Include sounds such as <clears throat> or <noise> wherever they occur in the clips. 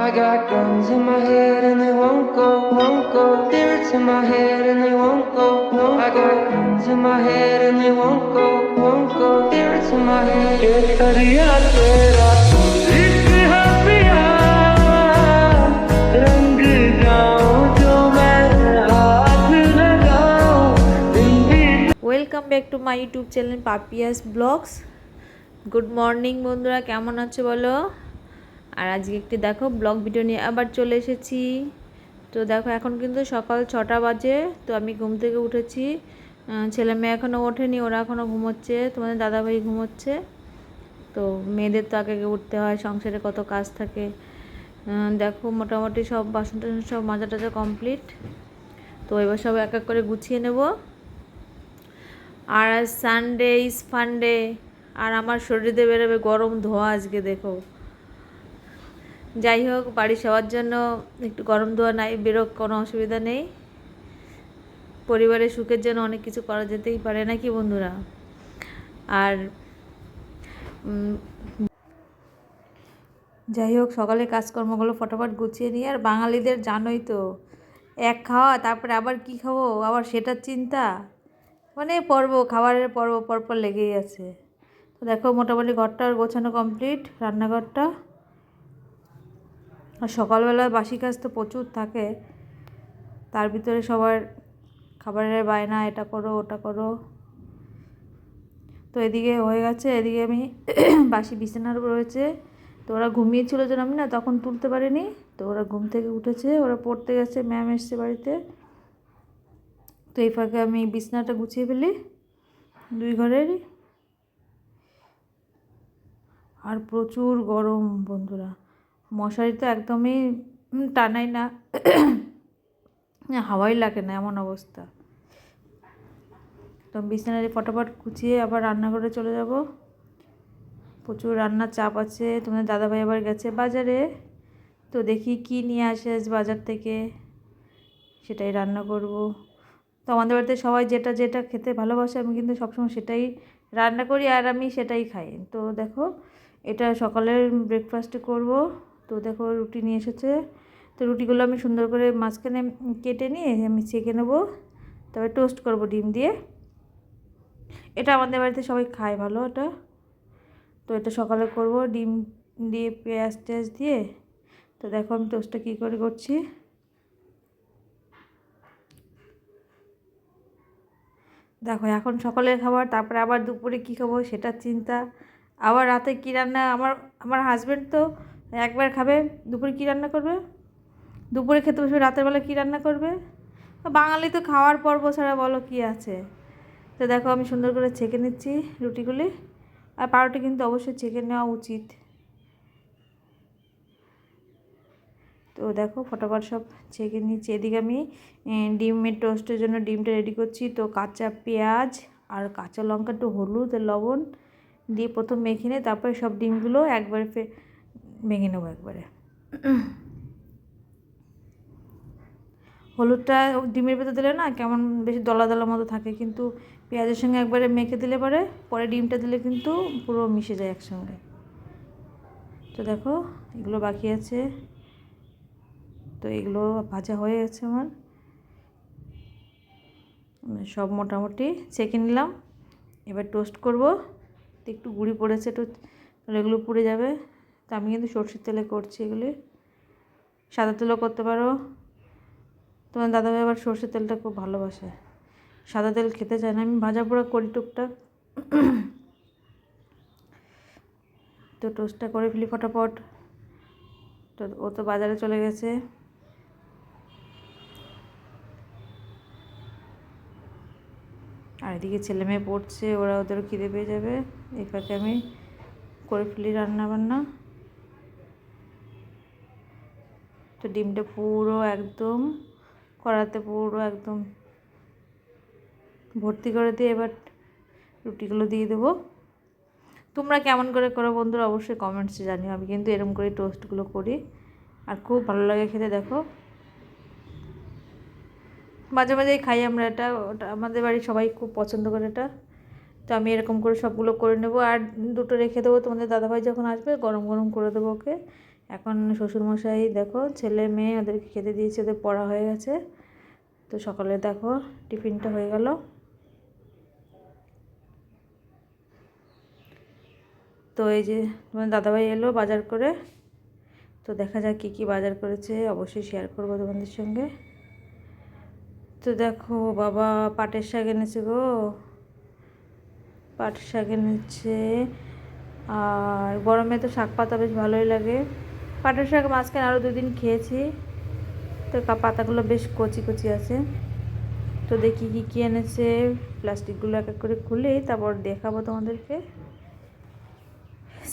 I got guns in my head and they won't go, won't go. Spirits in my head and they won't go, won't I got guns in my head and they won't go, won't go. Spirits in my head. ये दरिया तेरा इश्क है पिया रंग जाऊं जो मैं हाथ लगाऊं दिन भी welcome back to my YouTube channel Papiya's blogs good morning বন্ধুরা কেমন আছো বলো আর আজকে একটি দেখো ব্লগ ভিডিও নিয়ে আবার চলে এসেছি। তো দেখো এখন কিন্তু সকাল ছটা বাজে, তো আমি ঘুম থেকে উঠেছি। ছেলে মেয়ে এখনও ওঠেনি, ওরা এখনও ঘুমোচ্ছে, তোমাদের দাদাভাই ঘুমোচ্ছে। তো মেয়েদের তো আগে উঠতে হয়, সংসারে কত কাজ থাকে। দেখো মোটামুটি সব বাসন টাসন সব মাজা টাজা কমপ্লিট। তো এবার সব এক এক করে গুছিয়ে নেব। আর সানডে ইজ ফান্ডে আর আমার শরীরে বেরোবে গরম ধোয়া আজকে, দেখো। যাই হোক, বাড়ি সবার জন্য একটু গরম ধোয়া নাই, বেরোক, কোনো অসুবিধা নেই। পরিবারের সুখের জন্য অনেক কিছু করা যেতেই পারে, নাকি বন্ধুরা? আর যাই হোক, সকালে কাজকর্মগুলো ফটাফট গুছিয়ে নিয়ে, আর বাঙালিদের জানোই তো, এক খাওয়া, তারপরে আবার কি খাব, আবার সেটার চিন্তা। মানে পর্ব, খাবারের পর্ব পরপর লেগেই আছে। তো দেখো, মোটামুটি ঘরটা গোছানো কমপ্লিট রান্নাঘরটা। আর সকালবেলায় বাসি কাজ তো প্রচুর থাকে। তার ভিতরে সবার খাবারের বায়না, এটা করো, ওটা করো। তো এদিকে হয়ে গেছে, এদিকে আমি <clears throat> বাসি বিছানার রয়েছে। তো ওরা ঘুমিয়েছিল যেন আমি না তখন তুলতে পারিনি। তো ওরা ঘুম থেকে উঠেছে, ওরা পড়তে গেছে, ম্যাম এসছে বাড়িতে। তো এই ফাঁকে আমি বিছনাটা গুছিয়ে ফেলি, দুই ঘরেরই আর প্রচুর গরম বন্ধুরা। মশারি তো একদমই টানাই না। হাওয়াই লাগে না, এমন অবস্থা। তো বিছানায় ফটাফট কুচিয়ে আবার রান্নাঘরে চলে যাব। প্রচুর রান্নার চাপ আছে, তোমাদের দাদাভাই আবার গেছে বাজারে। তো দেখি কি নিয়ে আসে বাজার থেকে, সেটাই রান্না করব। তো আমাদের বাড়িতে সবাই যেটা যেটা খেতে ভালোবাসে, আমি কিন্তু সবসময় সেটাই রান্না করি আর আমি সেটাই খাই। তো দেখো, এটা সকালের ব্রেকফাস্টে করব। তো দেখো রুটি নিয়ে এসেছে। তো রুটিগুলো আমি সুন্দর করে মাঝখানে কেটে নিয়ে আমি সেঁকে নেব। তবে টোস্ট করব ডিম দিয়ে। এটা আমাদের বাড়িতে সবাই খায় ভালো এটা। তো এটা সকালে করব ডিম দিয়ে পেঁয়াজ টেয়াজ দিয়ে। তো দেখো আমি টোস্টটা কী করে করছি। দেখো এখন সকালের খাবার, তারপরে আবার দুপুরে কী খাব সেটার চিন্তা। আবার রাতে কী রান্না? আমার আমার হাজব্যান্ড তো একবার খাবে, দুপুরে কী রান্না করবে? দুপুরে খেতে বসবে, রাতের বেলা কী রান্না করবে? বাঙালি তো খাওয়ার পর্ব ছাড়া বলো কী আছে? তো দেখো আমি সুন্দর করে ছেঁকে নিচ্ছি রুটিগুলি। আর পাউরুটি কিন্তু অবশ্যই ছেঁকে নেওয়া উচিত। তো দেখো ফটাফট সব ছেঁকে নিচ্ছি। এদিকে আমি ডিমের টোস্টের জন্য ডিমটা রেডি করছি। তো কাঁচা পেঁয়াজ আর কাঁচা লঙ্কা, একটু হলুদ লবণ দিয়ে প্রথম মেখে নিয়ে তারপরে সব ডিমগুলো একবারে ফে ভেঙে নেব একবারে। হলুদটা ডিমের ভেতর দিলে না কেমন বেশি দলা দলা মতো থাকে কিন্তু পেঁয়াজের সঙ্গে একবারে মেখে দিলে পরে পরে ডিমটা দিলে কিন্তু পুরো মিশে যায় একসঙ্গে। তো দেখো এগুলো বাকি আছে। তো এগুলো ভাজা হয়ে গেছে আমার। সব মোটামুটি ছেঁকে নিলাম। এবার টোস্ট করব। একটু গুঁড়ি পড়েছে একটু এগুলো পুড়ে যাবে। তো আমি কিন্তু সর্ষের তেলে করছি এগুলি। সাদা তেলও করতে পারো। তোমার দাদাভাই আবার সর্ষের তেলটা খুব ভালোবাসে। সাদা তেল খেতে চায় না। আমি ভাজা পোড়া করি টুকটাক। তো টোস্টটা করে ফেলি ফটাফট। তো ও তো বাজারে চলে গেছে। আর এদিকে ছেলে মেয়ে পড়ছে, ওরা ওদের খিদে পেয়ে যাবে। এই ফাঁকে আমি করে ফেলি রান্না বান্না তো ডিমটা পুরো একদম, কড়াতে পুরো একদম ভর্তি করে দিয়ে এবার রুটিগুলো দিয়ে দেবো। তোমরা কেমন করে করো বন্ধুরা অবশ্যই কমেন্টসে জানিও, আমি কিন্তু এরকম করে টোস্টগুলো করি। আর খুব ভালো লাগে খেতে, দেখো। মাঝে মাঝেই খাই আমরা এটা আমাদের বাড়ির সবাই খুব পছন্দ করে এটা। তো আমি এরকম করে সবগুলো করে নেব। আর দুটো রেখে দেবো তোমাদের দাদাভাই যখন আসবে, গরম গরম করে দেবো ওকে। এখন শ্বশুরমশাই দেখো, ছেলে মেয়ে ওদেরকে খেতে দিয়েছে, ওদের পড়া হয়ে গেছে। তো সকালে দেখো, টিফিনটা হয়ে গেল। তো এই যে তোমার দাদাভাই এলো বাজার করে। তো দেখা যাক কী কী বাজার করেছে, অবশ্যই শেয়ার করব তোমাদের সঙ্গে। তো দেখো, বাবা পাটের শাক এনেছে গো। পাটের শাক এনেছে। আর গরমে তো শাক পাতা বেশ ভালোই লাগে। পাটের শাক মাঝখানে আরও দুদিন খেয়েছি। তো পাতাগুলো বেশ কচি কচি আছে। তো দেখি কী কী এনেছে। প্লাস্টিকগুলো এক এক করে খুলে তারপর দেখাবো তোমাদেরকে।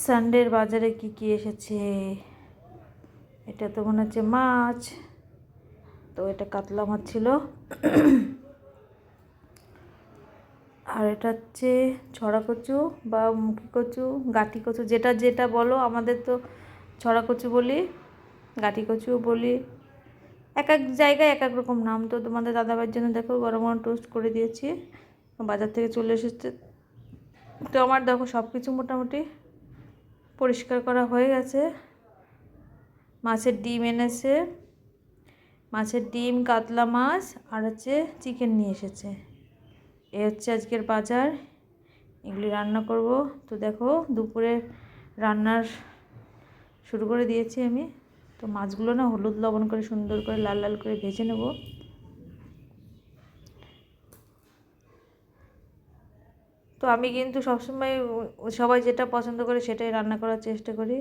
সানডের বাজারে কি কি এসেছে? এটা তো মনে হচ্ছে মাছ। তো এটা কাতলা মাছ ছিল। আর এটা হচ্ছে ছড়া কচু বা মুখি কচু গাটি কচু, যেটা যেটা বলো, আমাদের তো ছড়া কচু বলি গাটি কচুও বলি। এক এক জায়গায় এক এক রকম নাম। তো তোমাদের দাদাভাইয়ের জন্য দেখো গরম গরম টোস্ট করে দিয়েছি। বাজার থেকে চলে এসেছে। তো আমার দেখো সব কিছু মোটামুটি পরিষ্কার করা হয়ে গেছে। মাছের ডিম এনেছে। মাছের ডিম, কাতলা মাছ আর হচ্ছে চিকেন নিয়ে এসেছে। এ হচ্ছে আজকের বাজার। এগুলি রান্না করব। তো দেখো দুপুরে রান্নার শুরু করে দিয়েছি আমি। তো মাছগুলো না হলুদ লবণ করে সুন্দর করে লাল লাল করে ভেজে নেব। তো আমি কিন্তু সবসময় সবাই যেটা পছন্দ করে সেটাই রান্না করার চেষ্টা করি।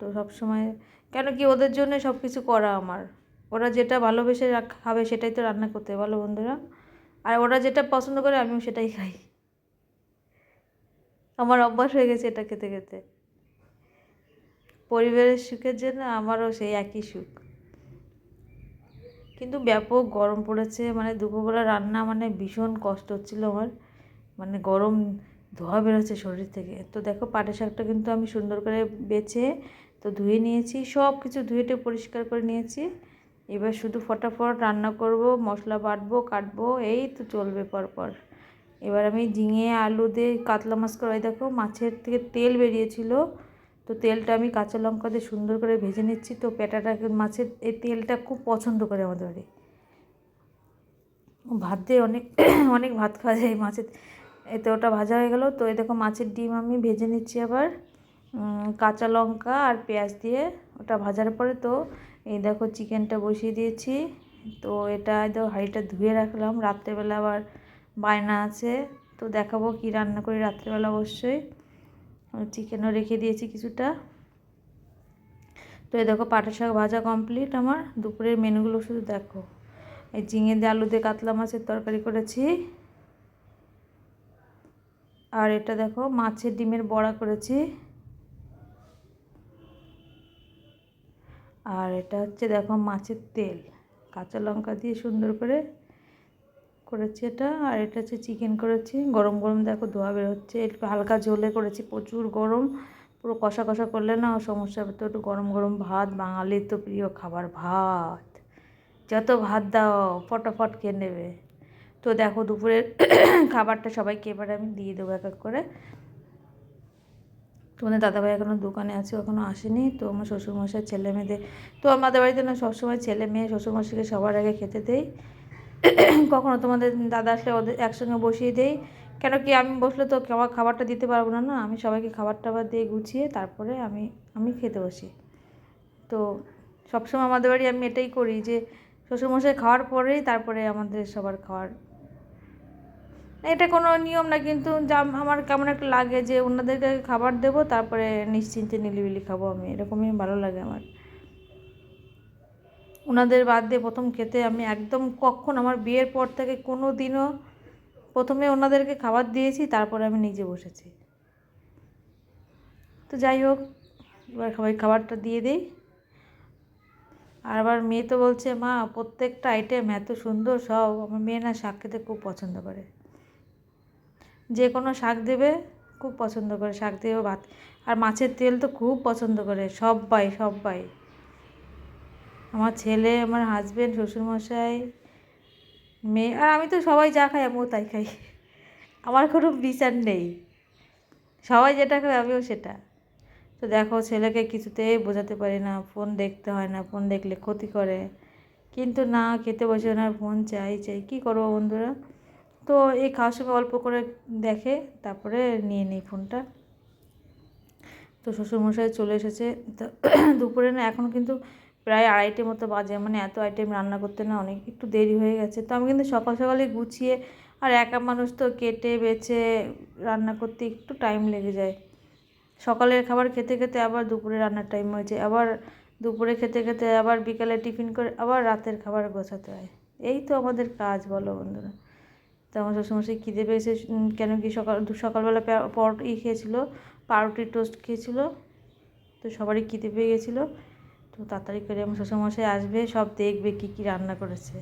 তো সবসময়, কেন কি ওদের জন্য সব কিছু করা আমার। ওরা যেটা ভালোবেসে খাবে সেটাই তো রান্না করতে বলো বন্ধুরা। আর ওরা যেটা পছন্দ করে আমিও সেটাই খাই। আমার অভ্যাস হয়ে গেছে এটা খেতে খেতে। পরিবারের সুখের জন্য আমারও সেই একই সুখ। কিন্তু ব্যাপক গরম পড়েছে মানে দুপুরবেলা রান্না মানে ভীষণ কষ্ট হচ্ছিল আমার। মানে গরম ধোয়া বেরোচ্ছে শরীর থেকে। তো দেখো পাটের শাকটা কিন্তু আমি সুন্দর করে বেছে, তো ধুয়ে নিয়েছি সব কিছু ধুয়েটে পরিষ্কার করে নিয়েছি। এবার শুধু ফটাফট রান্না করব, মশলা বাটবো, কাটবো, এই তো চলবে পরপর। এবার আমি ঝিঙে, আলু দিয়ে কাতলা মাছ করে দেখো মাছের থেকে তেল বেরিয়েছিল। তো তেলটা আমি কাঁচা লঙ্কা দিয়ে সুন্দর করে ভেজে নিচ্ছি। তো পেটাটাকে মাছের এই তেলটা খুব পছন্দ করে আমাদের বাড়ি। ভাত দিয়ে অনেক অনেক ভাত খাওয়া যায় মাছের। এতে ওটা ভাজা হয়ে গেল। তো এই দেখো মাছের ডিম আমি ভেজে নিচ্ছি আবার। কাঁচা লঙ্কা আর পেঁয়াজ দিয়ে ওটা ভাজার পরে তো এই দেখো চিকেনটা বসিয়ে দিয়েছি। তো এটা একদম হাঁড়িটা ধুয়ে রাখলাম। রাত্রেবেলা আবার বায়না আছে। তো দেখাবো কি রান্না করি রাত্রেবেলা অবশ্যই। চিকেনও রেখে দিয়েছি কিছুটা। তো এই দেখো পাটা শাক ভাজা কমপ্লিট আমার। দুপুরের মেনুগুলো শুধু দেখো। এই ঝিঙে দিয়ে আলু দিয়ে কাতলা মাছের তরকারি করেছি। আর এটা দেখো মাছের ডিমের বড়া করেছি। আর এটা হচ্ছে দেখো মাছের তেল। কাঁচা লঙ্কা দিয়ে সুন্দর করে করেছি এটা, আর এটা হচ্ছে চিকেন করেছি। গরম গরম দেখো ধোয়া বের হচ্ছে, একটু হালকা ঝোলে করেছি, প্রচুর গরম। পুরো কষা কষা করলে না সমস্যা হবে, তো একটু গরম গরম ভাত, বাঙালির তো প্রিয় খাবার ভাত। যত ভাত দাও, ফটাফট খেয়ে নেবে। তো দেখো দুপুরের <coughs> খাবারটা সবাইকে এবারে আমি দিয়ে দেবো এক এক করে। তোমাদের দাদাভাই এখনও দোকানে আছে এখনও আসেনি, তো আমার শ্বশুরমশাই, ছেলে মেয়েদের তো আমাদের বাড়িতে না সবসময় ছেলে মেয়ে, শ্বশুরমশাইকে সবার আগে খেতে দেই। কখনো তোমাদের দাদা আসলে ওদের একসঙ্গে বসিয়ে দেই। কেন কি আমি বসলে তো আমার খাবারটা দিতে পারব না না? আমি সবাইকে খাবার টাবার দিয়ে গুছিয়ে তারপরে আমি আমি খেতে বসি। তো সবসময় আমাদের বাড়ি আমি এটাই করি যে, শ্বশুরমশাই খাওয়ার পরেই তারপরে আমাদের সবার খাওয়ার। এটা কোনো নিয়ম না, কিন্তু যা আমার কেমন একটা লাগে যে ওনাদেরকে খাবার দেবো, তারপরে নিশ্চিন্তে নিলিবিলি খাব আমি। এরকমই ভালো লাগে আমার। ওনাদের বাদ দিয়ে প্রথম খেতে আমি একদম কখন আমার বিয়ের পর থেকে কোনো দিনও প্রথমে ওনাদেরকে খাবার দিয়েছি, তারপরে আমি নিজে বসেছি। তো যাই হোক, এবার সবাই খাবারটা দিয়ে দিই। আর আবার মেয়ে তো বলছে, মা, প্রত্যেকটা আইটেম এত সুন্দর সব, আমার মেয়ে না শাক খেতে খুব পছন্দ করে। যে কোনো শাক দেবে, খুব পছন্দ করে, শাক দিয়ে ভাত আর মাছের তেল তো খুব পছন্দ করে সবাই সবাই আমার ছেলে, আমার হাজব্যান্ড শ্বশুরমশাই, মেয়ে, আর আমি তো সবাই যা খাই আমিও তাই খাই। আমার কোনো বিচার নেই। সবাই যেটা খাবে আমিও সেটা। তো দেখো, ছেলেকে কিছুতেই বোঝাতে পারি না ফোন দেখতে হয় না ফোন দেখলে ক্ষতি করে। কিন্তু না, খেতে বসে না ফোন চাই চাই, কী করব বন্ধুরা? তো এই খাওয়ার সময় অল্প করে দেখে, তারপরে নিয়ে নিই ফোনটা তো শ্বশুরমশাই চলে এসেছে। তো <clears throat> দুপুরে না, এখন কিন্তু প্রায় আড়াইটে মতো বাজে মানে এত আইটেম রান্না করতে না অনেক, একটু দেরি হয়ে গেছে। তো আমি কিন্তু সকাল সকালে গুছিয়ে আর একা মানুষ তো কেটে, বেছে, রান্না করতে একটু টাইম লেগে যায়। সকালের খাবার খেতে খেতে আবার দুপুরে রান্নার টাইম হয়েছে। আবার দুপুরে খেতে খেতে আবার বিকালে টিফিন করে আবার রাতের খাবার গোছাতে হয়। এই তো আমাদের কাজ বলো বন্ধুরা। তো আমার শ্বশুরমশাই খিদে পেয়েছে কেন কি সকাল সকালবেলা পে- পর ই খেয়েছিলো পাউরুটি টোস্ট খেয়েছিলো, তো সবারই খিদে পেয়ে গেছিল। তো তাড়াতাড়ি করে আমার শ্বশুরমশাই আসবে, সব দেখবে কী কী রান্না করেছে।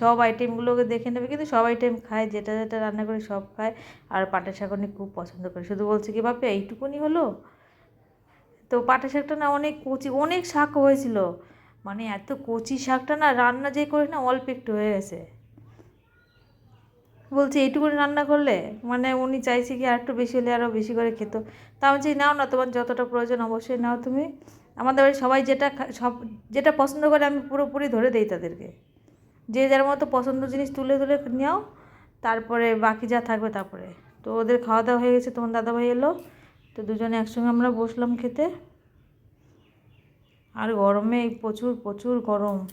সব আইটেমগুলোকে দেখে নেবে, কিন্তু সব আইটেম খায়, যেটা যেটা রান্না করে সব খায়, আর পাটের শাক অনেক খুব পছন্দ করে। শুধু বলছে কি বাপে এইটুকুনি হলো? তো পাটের শাকটা না অনেক কচি, অনেক শাক হয়েছিল। মানে এত কচি শাকটা না রান্না যে করি না, অল্প একটু হয়ে গেছে। বলছে, এইটুকুনি রান্না করলে? মানে উনি চাইছে কি আর একটু বেশি হলে আরও বেশি করে খেত। তা আমি চাই নাও না, তোমার যতটা প্রয়োজন অবশ্যই নাও তুমি। আমাদের বাড়ি সবাই যেটা সব, যেটা পছন্দ করে আমি পুরোপুরি ধরে দিই তাদেরকে। যে যার মতো পছন্দ জিনিস তুলে তুলে নাও, তারপরে বাকি যা থাকবে তারপরে। তো ওদের খাওয়া দাওয়া হয়ে গেছে, তোমার দাদাভাই এলো। তো দুজনে একসঙ্গে আমরা বসলাম খেতে। আর গরমে প্রচুর প্রচুর গরম।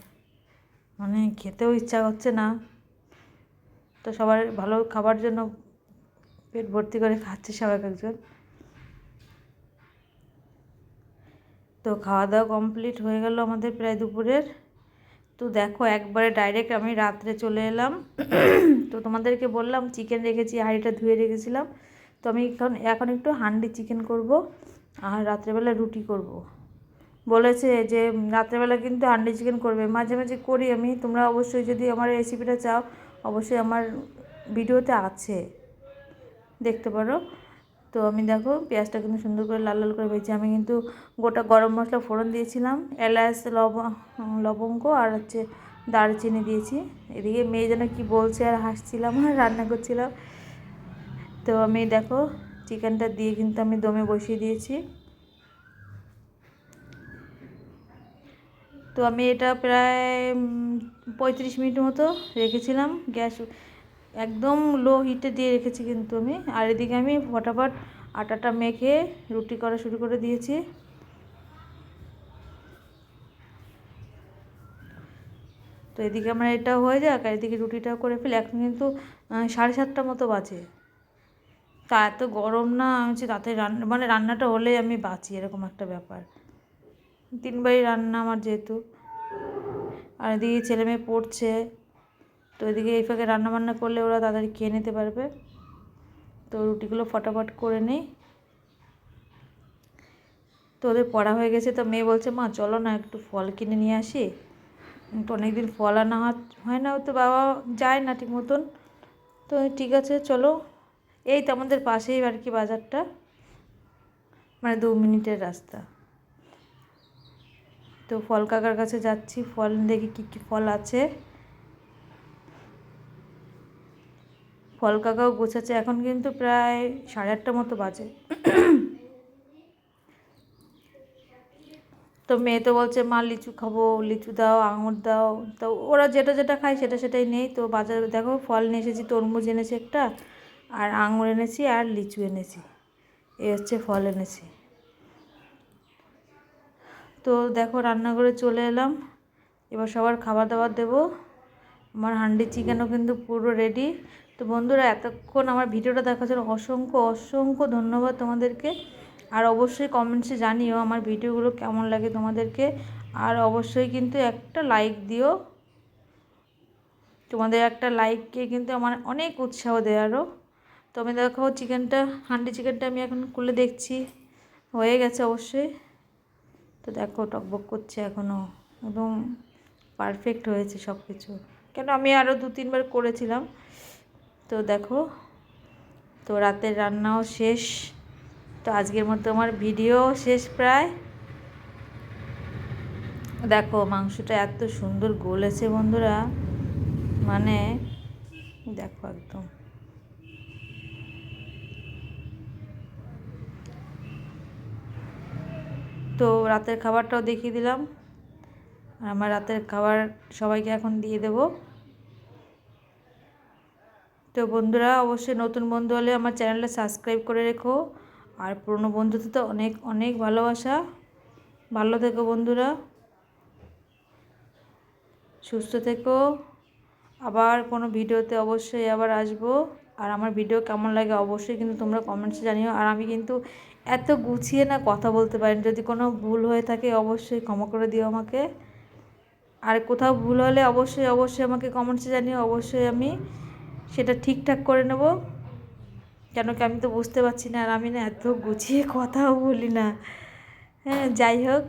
মানে খেতেও ইচ্ছা করছে না। তো সবার ভালো খাবার জন্য পেট ভর্তি করে খাচ্ছে সবাই একজন। তো খাওয়া দাওয়া কমপ্লিট হয়ে গেল আমাদের প্রায় দুপুরের। তো দেখো একবারে ডাইরেক্ট আমি রাত্রে চলে এলাম। তো তোমাদেরকে বললাম চিকেন রেখেছি, হাঁড়িটা ধুয়ে রেখেছিলাম। তো আমি এখন এখন একটু হান্ডি চিকেন করব আর রাত্রেবেলা রুটি করব। বলেছে যে রাত্রেবেলা কিন্তু হান্ডি চিকেন করবে। মাঝে মাঝে করি আমি। তোমরা অবশ্যই যদি আমার রেসিপিটা চাও অবশ্যই আমার ভিডিওতে আছে। দেখতে পারো। তো আমি দেখো, পেঁয়াজটা কিন্তু সুন্দর করে লাল লাল করে ভেজে, আমি কিন্তু গোটা গরম মশলা ফোড়ন দিয়েছিলাম। এলাচ, লব, লবঙ্গ আর হচ্ছে দারচিনি দিয়েছি। এদিকে মেয়ে যেন কি বলছে আর হাসছিলাম, আর রান্না করছিলাম। তো আমি দেখো, চিকেনটা দিয়ে কিন্তু আমি দমে বসিয়ে দিয়েছি। তো আমি এটা প্রায় পঁয়ত্রিশ মিনিট মতো রেখেছিলাম। গ্যাস একদম লো হিটে দিয়ে রেখেছি কিন্তু আমি। আর এদিকে আমি ফটাফট আটাটা মেখে রুটি করা শুরু করে দিয়েছি। তো এদিকে আমার এটাও হয়ে যাক, আর এদিকে রুটিটাও করে ফেলি। এখন কিন্তু সাড়ে সাতটা মতো বাজে। তা এত গরম না হচ্ছে তাতে রান্না মানে রান্নাটা হলেই আমি বাঁচি, এরকম একটা ব্যাপার। তিনবারই রান্না আমার যেহেতু। আর এদিকে ছেলে মেয়ে পড়ছে, তো এদিকে এই ফাঁকে রান্না বান্না করলে ওরা তাড়াতাড়ি খেয়ে নিতে পারবে। তো রুটিগুলো ফটাফট করে নিই। তো ওদের পড়া হয়ে গেছে, তো মেয়ে বলছে, মা, চলো না একটু ফল কিনে নিয়ে আসি। তো অনেকদিন ফল আনা হয় না তো বাবা যায় না ঠিক মতন। তো ঠিক আছে, চলো। এই তো আমাদের পাশেই আর কি বাজারটা। মানে দু মিনিটের রাস্তা। তো ফল কাকার কাছে যাচ্ছি, ফল দেখি কী কী ফল আছে। ফল কাকাও গোছাচ্ছে, এখন কিন্তু প্রায় সাড়ে আটটা মতো বাজে। তো মেয়ে তো বলছে, মা, লিচু খাব, লিচু দাও, আঙুর দাও। তো ওরা যেটা যেটা খায় সেটা সেটাই নেই। তো বাজারে, দেখো, ফল নিয়ে এসেছি, তরমুজ এনেছি একটা, আর আঙুর এনেছি, আর লিচু এনেছি। এ হচ্ছে ফল এনেছি। তো দেখো রান্নাঘরে চলে এলাম। এবার সবার খাবার দাবার দেবো। আমার হান্ডি চিকেনও কিন্তু পুরো রেডি তো বন্ধুরা, এতক্ষণ আমার ভিডিওটা দেখার জন্য অসংখ্য অসংখ্য ধন্যবাদ তোমাদেরকে। আর অবশ্যই কমেন্টসে জানিও আমার ভিডিওগুলো কেমন লাগে তোমাদেরকে। আর অবশ্যই কিন্তু একটা লাইক দিও। তোমাদের একটা লাইককে কিন্তু আমার অনেক উৎসাহ দেয় আরও তো আমি দেখো, চিকেনটা, হান্ডি চিকেনটা আমি এখন খুলে দেখছি। হয়ে গেছে অবশ্যই। তো দেখো, টকবক করছে এখনও একদম পারফেক্ট হয়েছে সব কিছু কেন, আমি আরও দু তিনবার করেছিলাম। তো দেখো, তো রাতের রান্নাও শেষ। তো আজকের মতো আমার ভিডিও শেষ প্রায়। দেখো, মাংসটা এত সুন্দর গলেছে বন্ধুরা। মানে দেখো একদম। তো রাতের খাবারটাও দেখিয়ে দিলাম। আর আমার রাতের খাবার সবাইকে এখন দিয়ে দেব। তো বন্ধুরা, অবশ্যই নতুন বন্ধু হলে আমার চ্যানেলটা সাবস্ক্রাইব করে রেখো। আর পুরনো বন্ধুদের তো অনেক অনেক ভালোবাসা। ভালো থেকো বন্ধুরা। সুস্থ থেকো। আবার কোনো ভিডিওতে অবশ্যই আবার আসব। আর আমার ভিডিও কেমন লাগে অবশ্যই কিন্তু তোমরা কমেন্টসে জানিও। আর আমি কিন্তু এত গুছিয়ে না কথা বলতে পারেন। যদি কোনো ভুল হয়ে থাকে, অবশ্যই ক্ষমা করে দিও আমাকে। আর কোথাও ভুল হলে অবশ্যই অবশ্যই আমাকে কমেন্টসে জানিও। অবশ্যই আমি সেটা ঠিকঠাক করে নেব। কেন কি আমি তো বুঝতে পারছি না, আর আমি না এত গুছিয়ে কথাও বলি না। হ্যাঁ যাই হোক।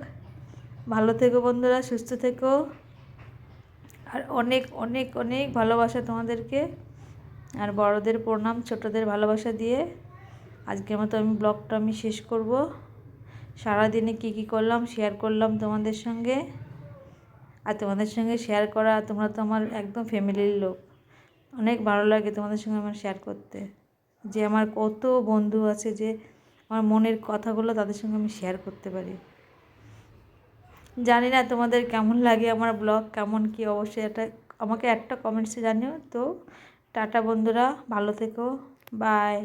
ভালো থেকো বন্ধুরা, সুস্থ থেকো। আর অনেক অনেক অনেক ভালোবাসা তোমাদেরকে। আর বড়দের প্রণাম, ছোটদের ভালোবাসা দিয়ে। আজকের মতো আমি ব্লগটা আমি শেষ করব। সারাদিনে কী কী করলাম শেয়ার করলাম তোমাদের সঙ্গে। আর তোমাদের সঙ্গে শেয়ার করা তোমরা তো আমার একদম ফ্যামিলির লোক। অনেক ভালো লাগে তোমাদের সঙ্গে আমার শেয়ার করতে। যে আমার কত বন্ধু আছে যে আমার মনের কথাগুলো তাদের সঙ্গে আমি শেয়ার করতে পারি। জানি না তোমাদের কেমন লাগে আমার ব্লগ, কেমন কি অবশ্যই এটা আমাকে একটা কমেন্টসে জানিও। তো টাটা বন্ধুরা, ভালো থেকো বাই